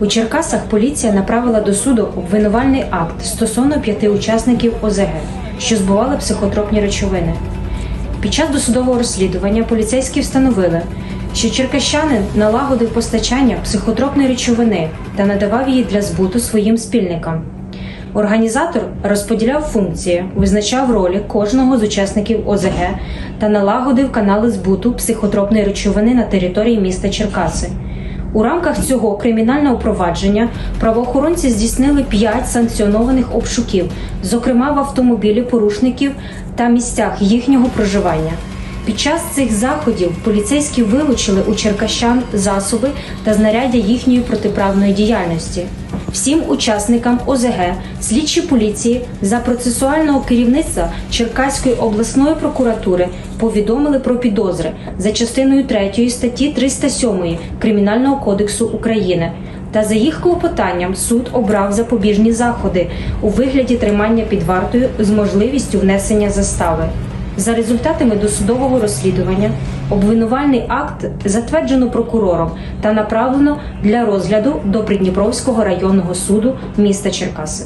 У Черкасах поліція направила до суду обвинувальний акт стосовно п'яти учасників ОЗГ, що збували психотропні речовини. Під час досудового розслідування поліцейські встановили, що черкащанин налагодив постачання психотропної речовини та надавав її для збуту своїм спільникам. Організатор розподіляв функції, визначав ролі кожного з учасників ОЗГ та налагодив канали збуту психотропної речовини на території міста Черкаси. У рамках цього кримінального провадження правоохоронці здійснили п'ять санкціонованих обшуків, зокрема в автомобілі порушників та місцях їхнього проживання. Під час цих заходів поліцейські вилучили у черкащан засоби та знаряддя їхньої протиправної діяльності. Всім учасникам ОЗГ слідчі поліції за процесуального керівництва Черкаської обласної прокуратури повідомили про підозри за частиною 3 статті 307 Кримінального кодексу України. Та за їх клопотанням суд обрав запобіжні заходи у вигляді тримання під вартою з можливістю внесення застави. За результатами досудового розслідування обвинувальний акт затверджено прокурором та направлено для розгляду до Придніпровського районного суду міста Черкаси.